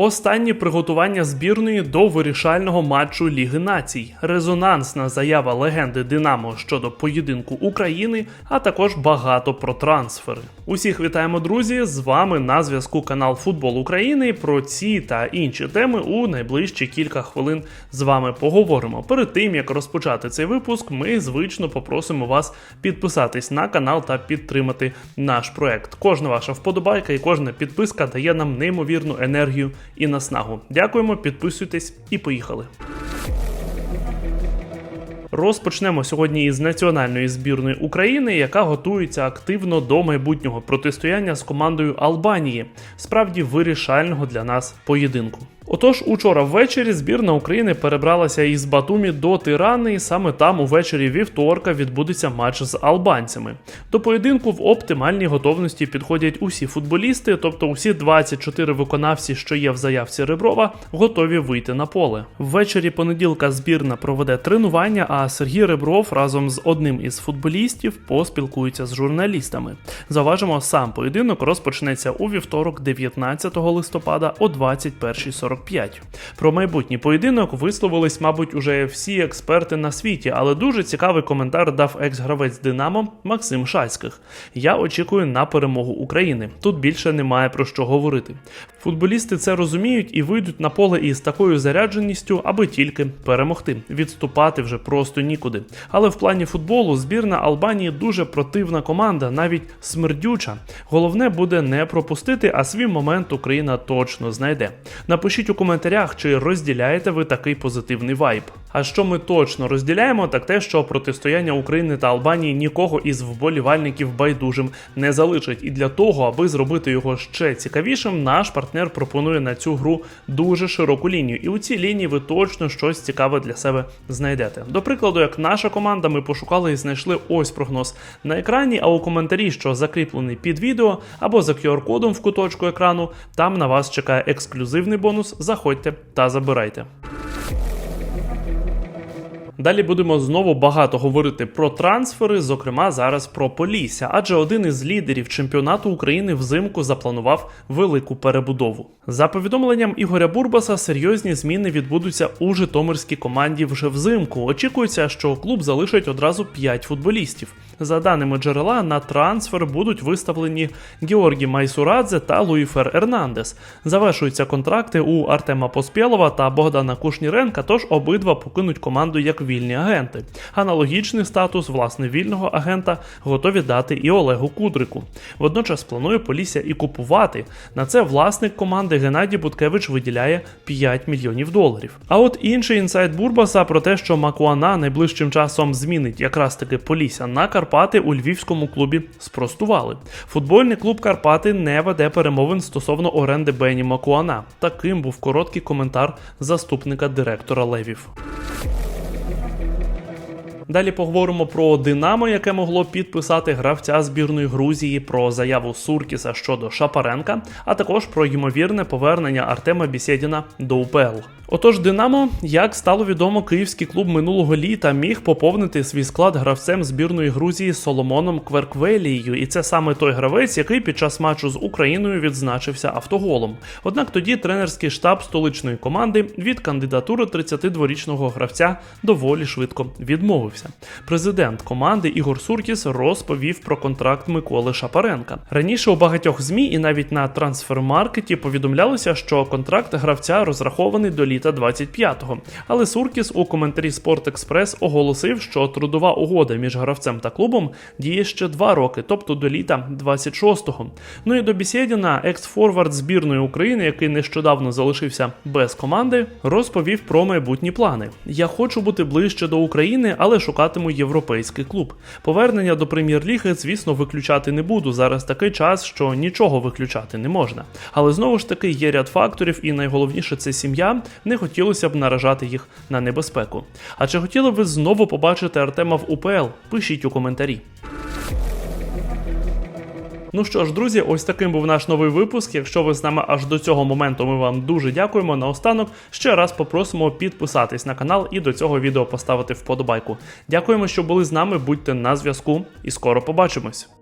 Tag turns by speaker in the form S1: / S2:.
S1: Останні приготування збірної до вирішального матчу Ліги Націй, резонансна заява легенди Динамо щодо поєдинку України, а також багато про трансфери. Усіх вітаємо, друзі! З вами на зв'язку канал Футбол України. Про ці та інші теми у найближчі кілька хвилин з вами поговоримо. Перед тим як розпочати цей випуск, ми звично попросимо вас підписатись на канал та підтримати наш проект. Кожна ваша вподобайка і кожна підписка дає нам неймовірну енергію і наснагу. Дякуємо, підписуйтесь і поїхали. Розпочнемо сьогодні із національної збірної України, яка готується активно до майбутнього протистояння з командою Албанії, справді вирішального для нас поєдинку. Отож, учора ввечері збірна України перебралася із Батумі до Тирани, і саме там увечері вівторка відбудеться матч з албанцями. До поєдинку в оптимальній готовності підходять усі футболісти, тобто усі 24 виконавці, що є в заявці Реброва, готові вийти на поле. Ввечері понеділка збірна проведе тренування, а Сергій Ребров разом з одним із футболістів поспілкується з журналістами. Заважимо, сам поєдинок розпочнеться у вівторок, 19 листопада о 21.40. 45. Про майбутній поєдинок висловились, мабуть, уже всі експерти на світі, але дуже цікавий коментар дав екс-гравець Динамо Максим Шацьких. Я очікую на перемогу України. Тут більше немає про що говорити. Футболісти це розуміють і вийдуть на поле із такою зарядженістю, аби тільки перемогти. Відступати вже просто нікуди. Але в плані футболу збірна Албанії дуже противна команда, навіть смердюча. Головне буде не пропустити, а свій момент Україна точно знайде. Напишіть у коментарях, чи розділяєте ви такий позитивний вайб. А що ми точно розділяємо, так те, що протистояння України та Албанії нікого із вболівальників байдужим не залишить. І для того, аби зробити його ще цікавішим, наш партнер пропонує на цю гру дуже широку лінію. І у цій лінії ви точно щось цікаве для себе знайдете. До прикладу, як наша команда, ми пошукали і знайшли ось прогноз на екрані, а у коментарі, що закріплений під відео, або за QR-кодом в куточку екрану, там на вас чекає ексклюзивний бонус. Заходьте та забирайте. Далі будемо знову багато говорити про трансфери, зокрема зараз про Полісся, адже один із лідерів чемпіонату України взимку запланував велику перебудову. За повідомленням Ігоря Бурбаса, серйозні зміни відбудуться у Житомирській команді вже взимку. Очікується, що клуб залишить одразу 5 футболістів. За даними джерела, на трансфер будуть виставлені Георгій Майсурадзе та Луїфер Ернандес. Завершуються контракти у Артема Поспєлова та Богдана Кушніренка, тож обидва покинуть команду як вільні агенти. Аналогічний статус власне вільного агента готові дати і Олегу Кудрику. Водночас планує Полісся і купувати. На це власник команди Геннадій Буткевич виділяє 5 мільйонів доларів. А от інший інсайт Бурбаса про те, що Макуана найближчим часом змінить якраз таки Полісся на Карпати у львівському клубі спростували. Футбольний клуб Карпати не веде перемовин стосовно оренди Бені Макуана. Таким був короткий коментар заступника директора Левів. Далі поговоримо про Динамо, яке могло підписати гравця збірної Грузії про заяву Суркіса щодо Шапаренка, а також про ймовірне повернення Артема Бісєдіна до УПЛ. Отож, Динамо, як стало відомо, київський клуб минулого літа міг поповнити свій склад гравцем збірної Грузії Соломоном Кверквелією, і це саме той гравець, який під час матчу з Україною відзначився автоголом. Однак тоді тренерський штаб столичної команди від кандидатури 32-річного гравця доволі швидко відмовився. Президент команди Ігор Суркіс розповів про контракт Миколи Шапаренка. Раніше у багатьох змі і навіть на трансфермаркеті повідомлялося, що контракт гравця розрахований до літа 25-го. Але Суркіс у коментарі Спорт Експрес оголосив, що трудова угода між гравцем та клубом діє ще два роки, тобто до літа 26-го. Ну і до Бісєдіна, екс-форвард збірної України, який нещодавно залишився без команди, розповів про майбутні плани. Я хочу бути ближче до України, але шукатиму європейський клуб. Повернення до прем'єр-ліги, звісно, виключати не буду. Зараз такий час, що нічого виключати не можна. Але знову ж таки є ряд факторів, і найголовніше це сім'я. Не хотілося б наражати їх на небезпеку. А чи хотіли б ви знову побачити Артема в УПЛ? Пишіть у коментарі. Ну що ж, друзі, ось таким був наш новий випуск. Якщо ви з нами аж до цього моменту, ми вам дуже дякуємо. Наостанок ще раз попросимо підписатись на канал і до цього відео поставити вподобайку. Дякуємо, що були з нами. Будьте на зв'язку, і скоро побачимось.